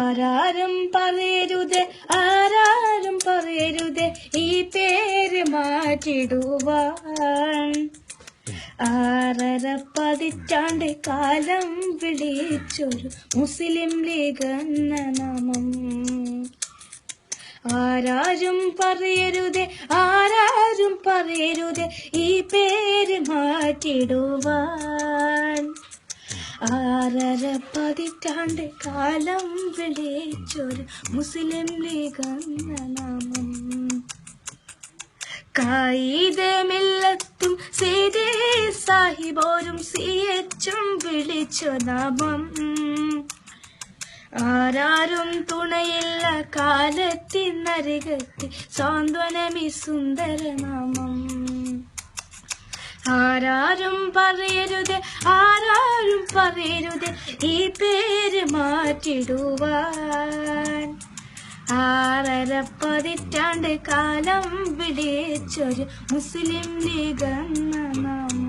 ആരാരും പറയരുത് ആരാരും പറയരുത് ഈ പേര് മാറ്റിടുവാൻ. ആറര പതിറ്റാണ്ട് കാലം വിളിച്ചൊരു മുസ്ലിം ലീഗ് എന്ന നാമം. ആരാരും പറയരുത് ആരാരും പറയരുത് ഈ പേര് മാറ്റിടുവാൻ. ആറര പതിറ്റാണ്ട് കാലം വിളിച്ചൊരു മുസ്ലിം ലീഗ് എന്ന നാമം. കായികമില്ലത്തും സീതേ സാഹിബോരും സി എച്ചും വിളിച്ചു നാമം. ആരാരും തുണയില്ല കാലത്തിനരികത്ത് സാന്ത്വനമി സുന്ദരനാമം ആരാരും പറയരുത് ആരാരും പറയരുത് ഈ പേര് മാറ്റിടുവാൻ. ആറര പതിറ്റാണ്ട് കാലം വിളിച്ചൊരു മുസ്ലിം ലീഗ് നാമം